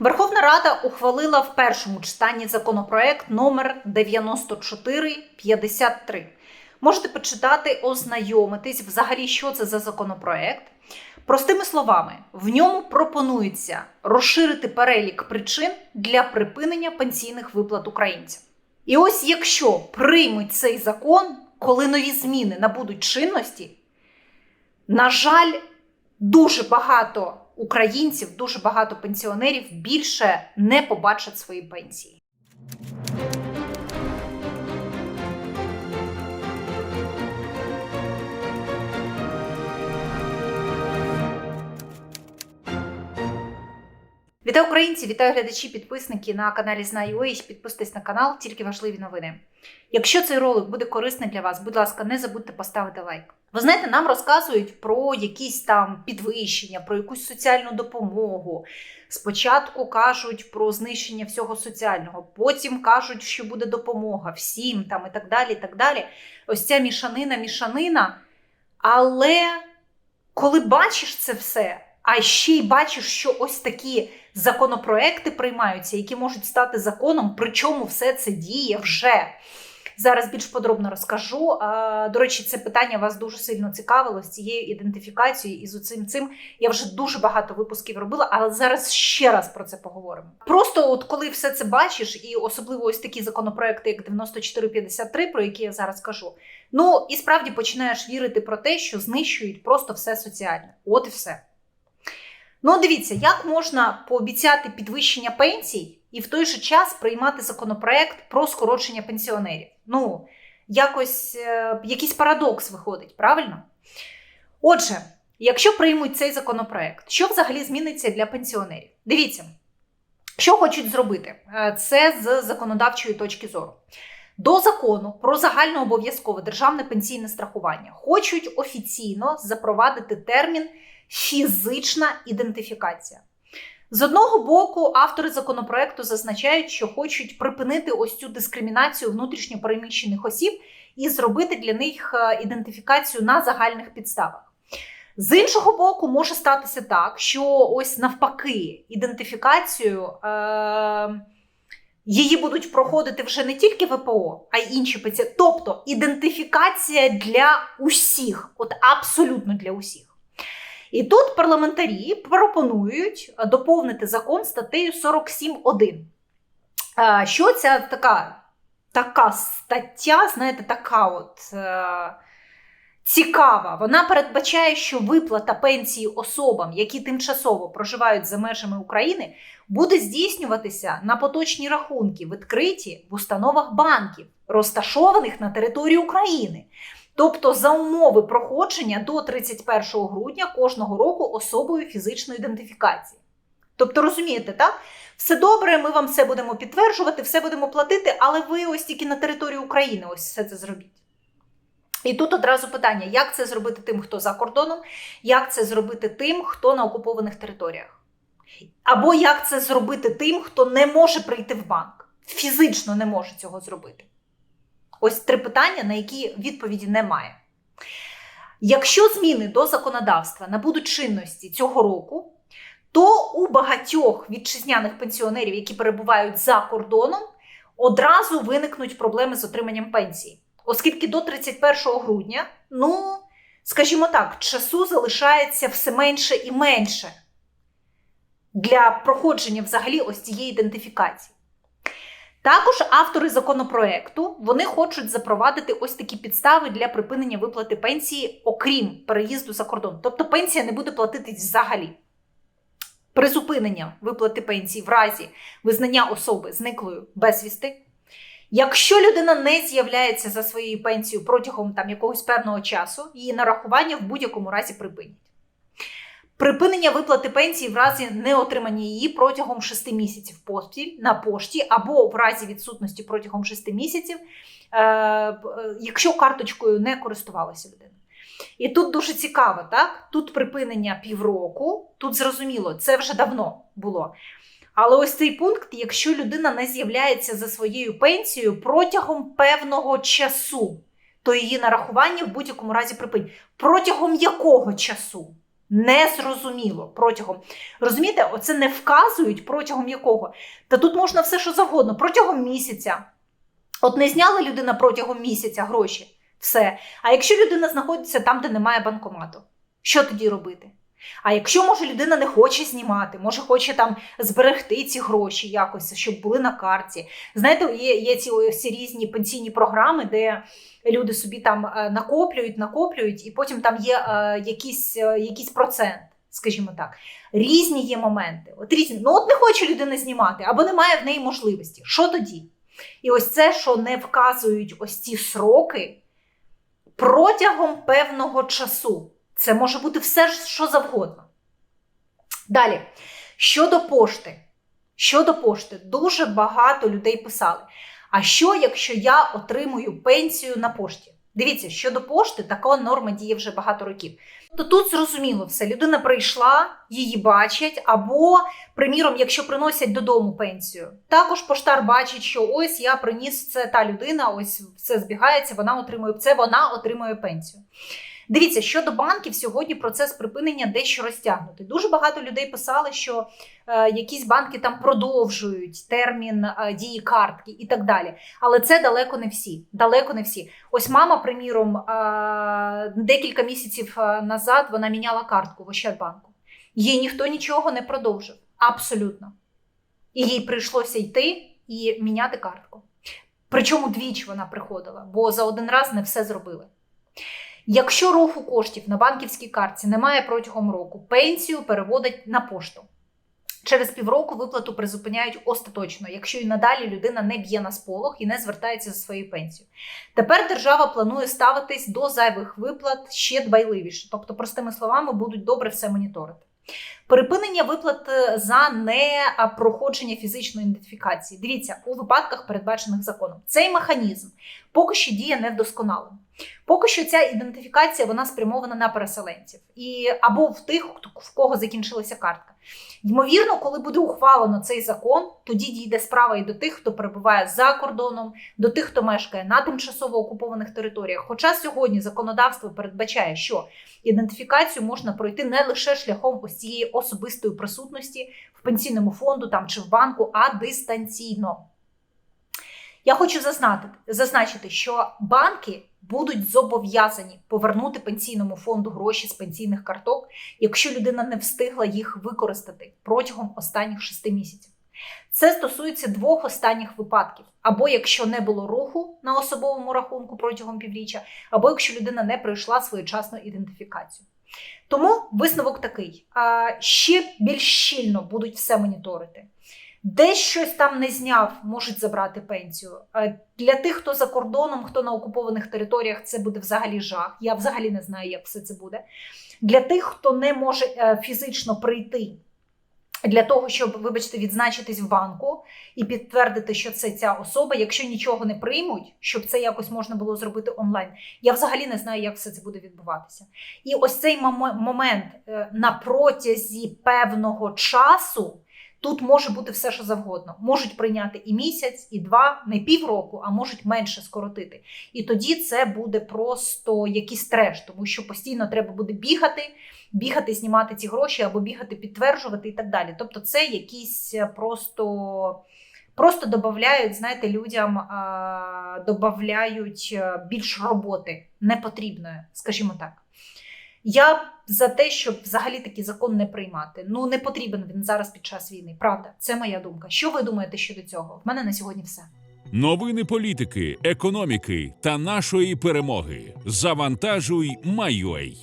Верховна Рада ухвалила в першому читанні законопроект номер 9453. Можете почитати, ознайомитись взагалі, що це за законопроект. Простими словами, в ньому пропонується розширити перелік причин для припинення пенсійних виплат українцям. І ось якщо приймуть цей закон, коли нові зміни набудуть чинності, на жаль, дуже багато українців, дуже багато пенсіонерів більше не побачать свої пенсії. Вітаю українці, вітаю глядачі, підписники на каналі Знаю.ua. Підписуйтесь на канал, тільки важливі новини. Якщо цей ролик буде корисний для вас, будь ласка, не забудьте поставити лайк. Ви знаєте, нам розказують про якісь там підвищення, про якусь соціальну допомогу. Спочатку кажуть про знищення всього соціального, потім кажуть, що буде допомога всім там і так далі. і так далі. Ось ця мішанина, мішанина. Але коли бачиш це все, а ще й бачиш, що ось такі законопроекти приймаються, які можуть стати законом, причому все це діє вже. Зараз більш подробно розкажу. До речі, це питання вас дуже сильно цікавило з цією ідентифікацією і з цим цим. Я вже дуже багато випусків робила, але зараз ще раз про це поговоримо. Просто, от коли все це бачиш, і особливо ось такі законопроекти, як 9453, про які я зараз кажу, ну і справді починаєш вірити про те, що знищують просто все соціальне. От і все. Ну, дивіться, як можна пообіцяти підвищення пенсій і в той же час приймати законопроект про скорочення пенсіонерів. Ну, якось е, якийсь парадокс виходить, правильно? Отже, якщо приймуть цей законопроект, що взагалі зміниться для пенсіонерів? Дивіться, що хочуть зробити, Е, це з законодавчої точки зору. До закону про загальнообов'язкове державне пенсійне страхування хочуть офіційно запровадити термін фізична ідентифікація. З одного боку, автори законопроекту зазначають, що хочуть припинити ось цю дискримінацію внутрішньопереміщених осіб і зробити для них е, ідентифікацію на загальних підставах. З іншого боку, може статися так, що ось навпаки, ідентифікацію е- її будуть проходити вже не тільки ВПО, а й інші пацієнти. Тобто ідентифікація для усіх, от абсолютно для усіх. І тут парламентарі пропонують доповнити закон статтею 47.1. Е, Що ця така така стаття, знаєте, така от е, цікава. Вона передбачає, що виплата пенсії особам, які тимчасово проживають за межами України, буде здійснюватися на поточні рахунки, відкриті в установах банків, розташованих на території України. Тобто за умови проходження до 31 грудня кожного року особою фізичної ідентифікації. Тобто, розумієте, так? Все добре, ми вам все будемо підтверджувати, все будемо платити, але ви ось тільки на території України ось все це зробіть. І тут одразу питання: як це зробити тим, хто за кордоном, як це зробити тим, хто на окупованих територіях? Або як це зробити тим, хто не може прийти в банк, фізично не може цього зробити. Ось три питання, на які відповіді немає. Якщо зміни до законодавства набудуть чинності цього року, то у багатьох вітчизняних пенсіонерів, які перебувають за кордоном, одразу виникнуть проблеми з отриманням пенсії. Оскільки до 31 грудня, ну, скажімо так, часу залишається все менше і менше для проходження взагалі ось цієї ідентифікації. Також автори законопроекту вони хочуть запровадити ось такі підстави для припинення виплати пенсії, окрім переїзду за кордон. Тобто пенсія не буде платитись взагалі. Призупинення виплати пенсії в разі визнання особи зниклою безвісти. Якщо людина не з'являється за своєю пенсією протягом там якогось певного часу, її нарахування в будь-якому разі припинять. Припинення виплати пенсії в разі неотримання її протягом 6 місяців поспіль на пошті, або в разі відсутності протягом 6 місяців, е, якщо карточкою не користувалася людина. І тут дуже цікаво, так? Тут припинення півроку, тут зрозуміло, це вже давно було. Але ось цей пункт, якщо людина не з'являється за своєю пенсією протягом певного часу, то її нарахування в будь-якому разі припинять. Протягом якого часу? Незрозуміло протягом. Розумієте, оце не вказують протягом якого. Та тут можна все, що завгодно, протягом місяця. От не зняла людина протягом місяця гроші, все. А якщо людина знаходиться там, де немає банкомату, що тоді робити? А якщо може людина не хоче знімати, може хоче там зберегти ці гроші якось, щоб були на карті. Знаєте, є, є ці ось різні пенсійні програми, де люди собі там е, накоплюють, накоплюють, і потім там є е, якийсь, е, якийсь процент, скажімо так. Різні є моменти. От різні. Ну от не хоче людина знімати, або немає в неї можливості. Що тоді? І ось це, що не вказують ось ці сроки протягом певного часу. Це може бути все, що завгодно. Далі, щодо пошти. Щодо пошти, дуже багато людей писали. А що, якщо я отримую пенсію на пошті? Дивіться, щодо пошти, така норма діє вже багато років. То тут зрозуміло все. Людина прийшла, її бачать, або, приміром, якщо приносять додому пенсію, також поштар бачить, що ось я приніс це та людина, ось все збігається, вона отримує це, вона отримує пенсію. Дивіться, щодо банків, сьогодні процес припинення дещо розтягнутий. Дуже багато людей писали, що е, якісь банки там продовжують термін е, дії картки і так далі. Але це далеко не всі. Далеко не всі. Ось мама, приміром, е, декілька місяців е, назад вона міняла картку в Ощадбанку. Їй ніхто нічого не продовжив. Абсолютно. І їй прийшлося йти і міняти картку. Причому двічі вона приходила, бо за один раз не все зробили. Якщо руху коштів на банківській картці немає протягом року, пенсію переводять на пошту. Через півроку виплату призупиняють остаточно, якщо і надалі людина не б'є на сполох і не звертається за своєю пенсією. Тепер держава планує ставитись до зайвих виплат ще дбайливіше, тобто, простими словами, будуть добре все моніторити. Припинення виплат е, за непроходження фізичної ідентифікації. Дивіться, у випадках, передбачених законом, цей механізм поки що діє невдосконало. Поки що ця ідентифікація вона спрямована на переселенців і або в тих, в кого закінчилася картка. Ймовірно, коли буде ухвалено цей закон, тоді дійде справа і до тих, хто перебуває за кордоном, до тих, хто мешкає на тимчасово окупованих територіях. Хоча сьогодні законодавство передбачає, що ідентифікацію можна пройти не лише шляхом ось цієї особистої присутності в пенсійному фонду там чи в банку, а дистанційно. Я хочу зазначити, що банки будуть зобов'язані повернути пенсійному фонду гроші з пенсійних карток, якщо людина не встигла їх використати протягом останніх шести місяців. Це стосується двох останніх випадків: або якщо не було руху на особовому рахунку протягом півріччя, або якщо людина не пройшла своєчасну ідентифікацію. Тому висновок такий: ще більш щільно будуть все моніторити. Десь щось там не зняв, можуть забрати пенсію. Для тих, хто за кордоном, хто на окупованих територіях, це буде взагалі жах. Я взагалі не знаю, як все це буде. Для тих, хто не може е, фізично прийти для того, щоб, вибачте, відзначитись в банку і підтвердити, що це ця особа, якщо нічого не приймуть, щоб це якось можна було зробити онлайн. Я взагалі не знаю, як все це буде відбуватися. І ось цей момент е, на протязі певного часу. Тут може бути все, що завгодно. Можуть прийняти і місяць, і два, не півроку, а можуть менше скоротити. І тоді це буде просто якийсь треш, тому що постійно треба буде бігати, бігати, знімати ці гроші або бігати, підтверджувати і так далі. Тобто, це якісь просто. Просто додають, знаєте, людям додають більш роботи непотрібної, скажімо так. Я за те, щоб взагалі такий закон не приймати. Ну не потрібен він зараз під час війни. Правда, це моя думка. Що ви думаєте щодо цього? В мене на сьогодні все. Новини політики, економіки та нашої перемоги. Завантажуй, Майой.